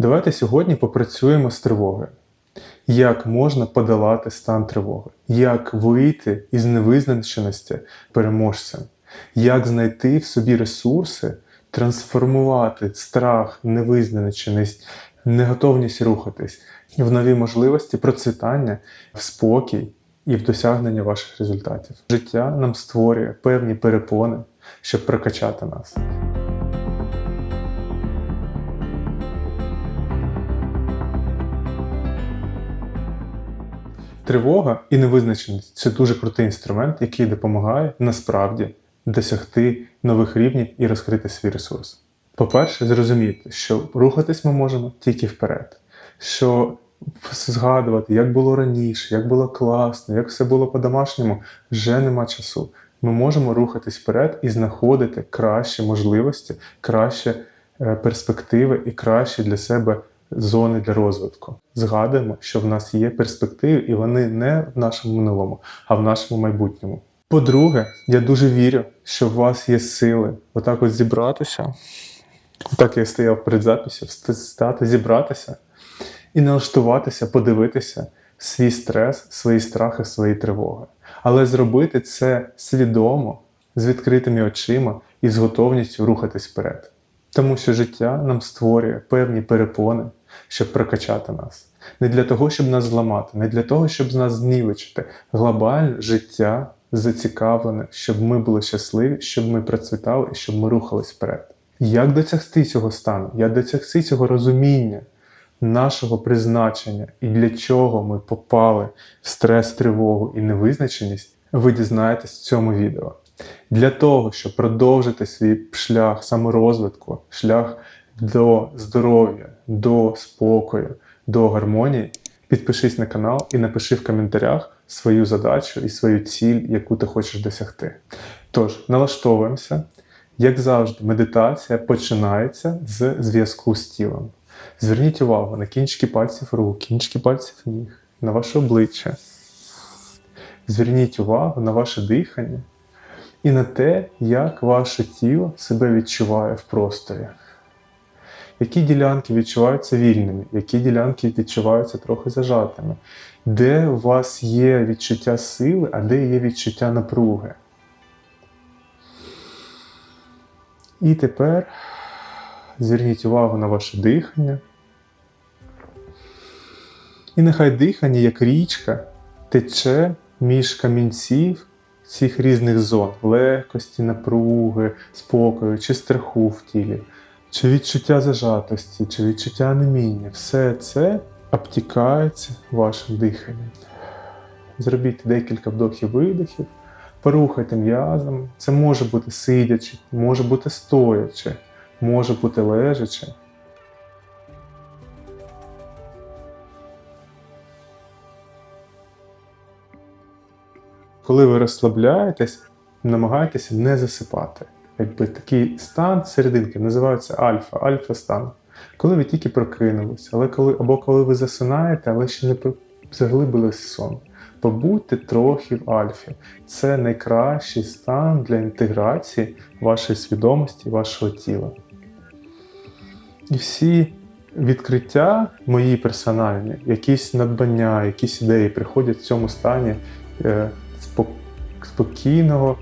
Давайте сьогодні попрацюємо з тривогою. Як можна подолати стан тривоги? Як вийти із невизначеності переможцем? Як знайти в собі ресурси, трансформувати страх, невизначеність, неготовність рухатись в нові можливості процвітання, в спокій і в досягнення ваших результатів? Життя нам створює певні перепони, щоб прокачати нас. Тривога і невизначеність це дуже крутий інструмент, який допомагає насправді досягти нових рівнів і розкрити свій ресурс. По-перше, зрозуміти, що рухатись ми можемо тільки вперед, що згадувати, як було раніше, як було класно, як все було по-домашньому, вже нема часу. Ми можемо рухатись вперед і знаходити кращі можливості, кращі е, перспективи і кращі для себе зони для розвитку. Згадуємо, що в нас є перспективи, і вони не в нашому минулому, а в нашому майбутньому. По-друге, я дуже вірю, що в вас є сили отак от зібратися. Так я стояв перед записю, стати, зібратися і налаштуватися, подивитися свій стрес, свої страхи, свої тривоги. Але зробити це свідомо, з відкритими очима і з готовністю рухатись вперед. Тому що життя нам створює певні перепони, щоб прокачати нас. Не для того, щоб нас зламати, не для того, щоб нас знівечити. Глобальне життя зацікавлене, щоб ми були щасливі, щоб ми процвітали і щоб ми рухались вперед. Як досягти цього стану? Як досягти цього розуміння нашого призначення і для чого ми попали в стрес, тривогу і невизначеність, ви дізнаєтесь в цьому відео. Для того, щоб продовжити свій шлях саморозвитку, шлях до здоров'я, до спокою, до гармонії, підпишись на канал і напиши в коментарях свою задачу і свою ціль, яку ти хочеш досягти. Тож, налаштовуємося. Як завжди, медитація починається з зв'язку з тілом. Зверніть увагу на кінчики пальців рук, кінчики пальців ніг, на ваше обличчя. Зверніть увагу на ваше дихання і на те, як ваше тіло себе відчуває в просторі. Які ділянки відчуваються вільними, які ділянки відчуваються трохи зажатими, де у вас є відчуття сили, а де є відчуття напруги. І тепер зверніть увагу на ваше дихання. І нехай дихання, як річка, тече між камінців цих різних зон легкості, напруги, спокою чи страху в тілі, чи відчуття зажатості, чи відчуття анеміння. Все це обтікається вашим диханням. Зробіть декілька вдохів-видохів, порухайте м'язами. Це може бути сидячи, може бути стоячи, може бути лежачи. Коли ви розслабляєтесь, намагайтеся не засипати. Якби такий стан серединки називається альфа, альфа-стан. Коли ви тільки прокинулися, але коли, або коли ви засинаєте, але ще не заглибилися сон. Побудьте трохи в альфі. Це найкращий стан для інтеграції вашої свідомості, вашого тіла. І всі відкриття мої персональні, якісь надбання, якісь ідеї приходять в цьому стані е, спокійного,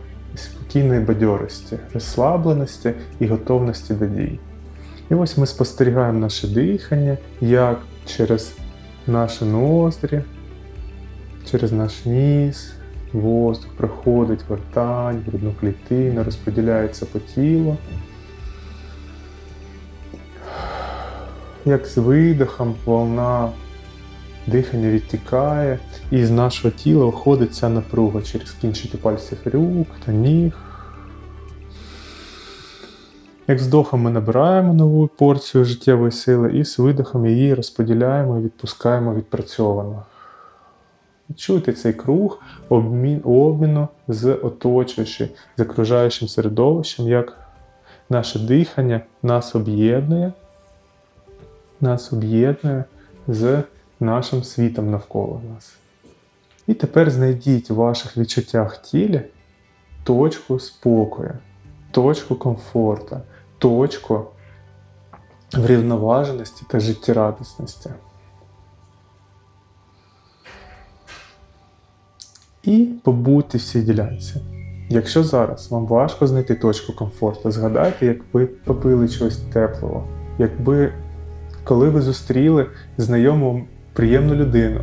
спокійної бадьорості, розслабленості і готовності до дій. І ось ми спостерігаємо наше дихання, як через наші ноздрі, через наш ніс, воздух проходить вертань, грудну клітину, розподіляється по тілу. Як з видихом волна дихання відтікає, і з нашого тіла виходить ця напруга через кінчики пальців рук та ніг. Як з вдохом ми набираємо нову порцію життєвої сили, і з видихом її розподіляємо і відпускаємо відпрацьовано. Чуйте цей круг обмін, обміну з оточуючим, з окружаючим середовищем, як наше дихання нас об'єднує, нас об'єднує з нашим світом навколо нас. І тепер знайдіть у ваших відчуттях тілі точку спокою, точку комфорту, точку врівноваженості та життєрадісності. І побудьте в цій ділянці. Якщо зараз вам важко знайти точку комфорту, згадайте, як ви попили чогось теплого, якби коли ви зустріли знайому приємну людину.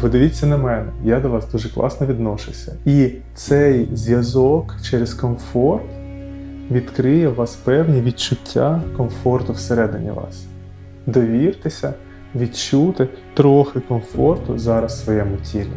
Подивіться на мене, я до вас дуже класно відношуся. І цей зв'язок через комфорт відкриє у вас певні відчуття комфорту всередині вас. Довіртеся, відчути трохи комфорту зараз в своєму тілі.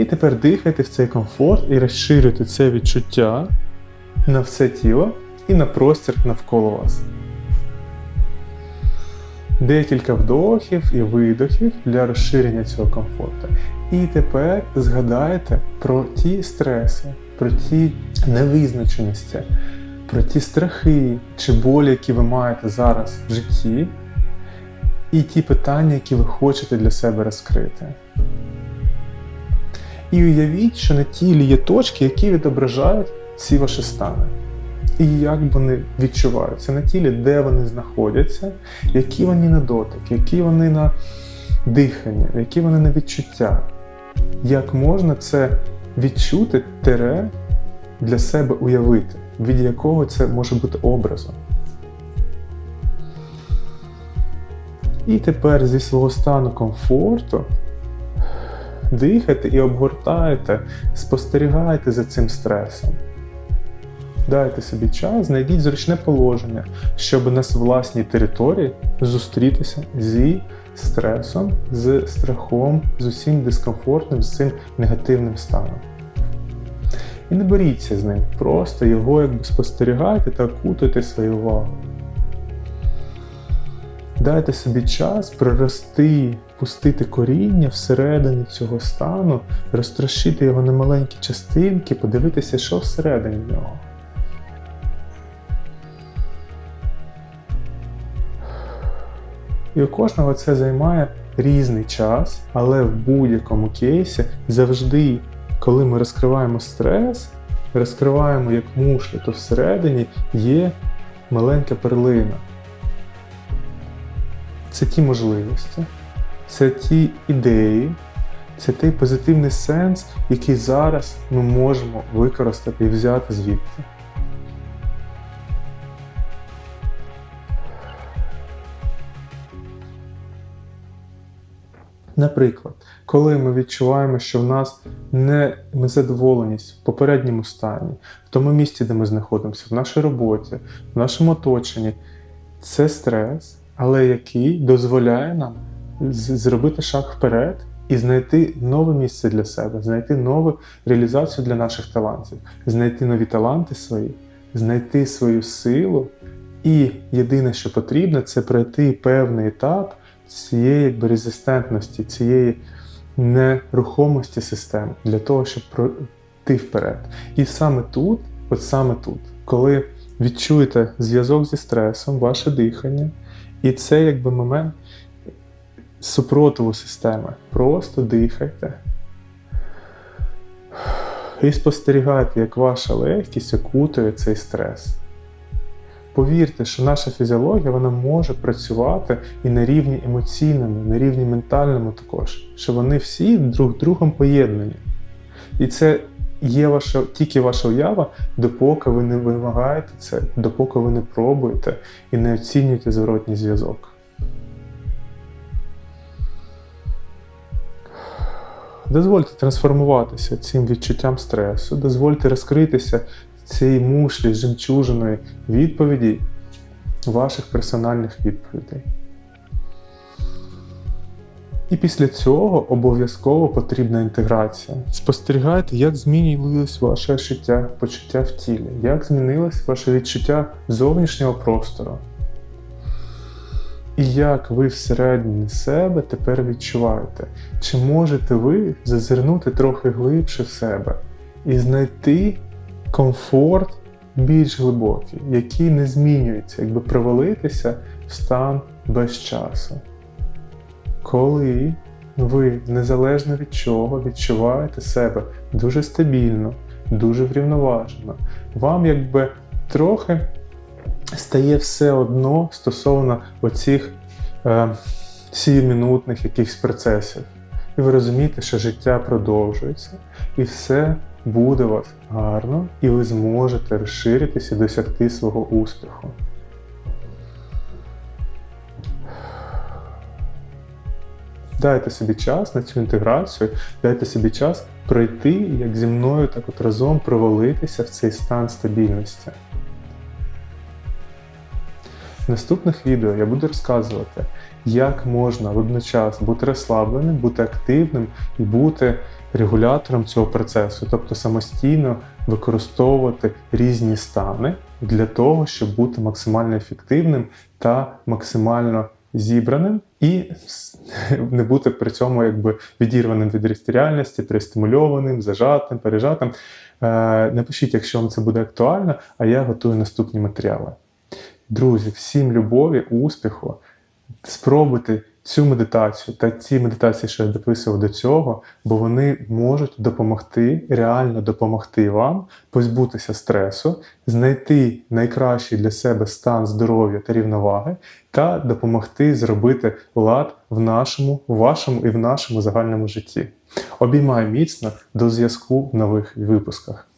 І тепер дихайте в цей комфорт і розширюйте це відчуття на все тіло і на простір навколо вас. Декілька вдохів і видохів для розширення цього комфорту. І тепер згадайте про ті стреси, про ті невизначеності, про ті страхи чи болі, які ви маєте зараз в житті, і ті питання, які ви хочете для себе розкрити. І уявіть, що на тілі є точки, які відображають ці ваші стани. І як вони відчуваються на тілі, де вони знаходяться, які вони на дотик, які вони на дихання, які вони на відчуття. Як можна це відчути тере для себе уявити, від якого це може бути образом. І тепер зі свого стану комфорту дихайте і обгортайте, спостерігайте за цим стресом. Дайте собі час, знайдіть зручне положення, щоб на власній території зустрітися зі стресом, з страхом, з усім дискомфортним, з цим негативним станом. І не боріться з ним, просто його якби спостерігайте та окутуйте свою увагу. Дайте собі час прорости, пустити коріння всередині цього стану, розтрощити його на маленькі частинки, подивитися, що всередині нього. І у кожного це займає різний час, але в будь-якому кейсі завжди, коли ми розкриваємо стрес, розкриваємо як мушлю, то всередині є маленька перлина. Це ті можливості, це ті ідеї, це той позитивний сенс, який зараз ми можемо використати і взяти звідти. Наприклад, коли ми відчуваємо, що в нас не незадоволеність в попередньому стані, в тому місці, де ми знаходимося, в нашій роботі, в нашому оточенні, це стрес, але який дозволяє нам зробити шаг вперед і знайти нове місце для себе, знайти нову реалізацію для наших талантів, знайти нові таланти свої, знайти свою силу. І єдине, що потрібно, це пройти певний етап цієї якби, резистентності, цієї нерухомості системи для того, щоб пройти вперед. І саме тут, от саме тут, коли відчуєте зв'язок зі стресом, ваше дихання, і це якби момент супротиву системи. Просто дихайте. І спостерігайте, як ваша легкість окутує цей стрес. Повірте, що наша фізіологія вона може працювати і на рівні емоційному, на рівні ментальному також, що вони всі друг другом поєднані. І це є ваша, тільки ваша уява, допоки ви не вимагаєте це, допоки ви не пробуєте і не оцінюєте зворотній зв'язок. Дозвольте трансформуватися цим відчуттям стресу, дозвольте розкритися цієї мушлі жемчужиної відповіді ваших персональних відповідей. І після цього обов'язково потрібна інтеграція. Спостерігайте, як змінилось ваше життя, почуття в тілі, як змінилось ваше відчуття зовнішнього простору. І як ви всередині себе тепер відчуваєте, чи можете ви зазирнути трохи глибше в себе і знайти комфорт більш глибокий, який не змінюється, якби провалитися в стан без часу. коли ви незалежно від чого відчуваєте себе дуже стабільно, дуже врівноважено, вам якби трохи стає все одно стосовно оцих е, сіюмінутних якихось процесів. І ви розумієте, що життя продовжується, і все буде у вас гарно, і ви зможете розширитися і досягти свого успіху. Дайте собі час на цю інтеграцію, дайте собі час пройти, як зі мною, так от разом провалитися в цей стан стабільності. В наступних відео я буду розказувати, як можна водночас бути розслабленим, бути активним і бути регулятором цього процесу, тобто самостійно використовувати різні стани для того, щоб бути максимально ефективним та максимально зібраним і не бути при цьому якби відірваним від реальності, перестимульованим, зажатим, пережатим. Е, Напишіть, якщо вам це буде актуально, а я готую наступні матеріали. Друзі, всім любові, успіху. Спробуйте цю медитацію та ці медитації, що я дописував до цього, бо вони можуть допомогти, реально допомогти вам позбутися стресу, знайти найкращий для себе стан здоров'я та рівноваги, та допомогти зробити лад в нашому, вашому і в нашому загальному житті. Обіймаю міцно до зв'язку в нових випусках.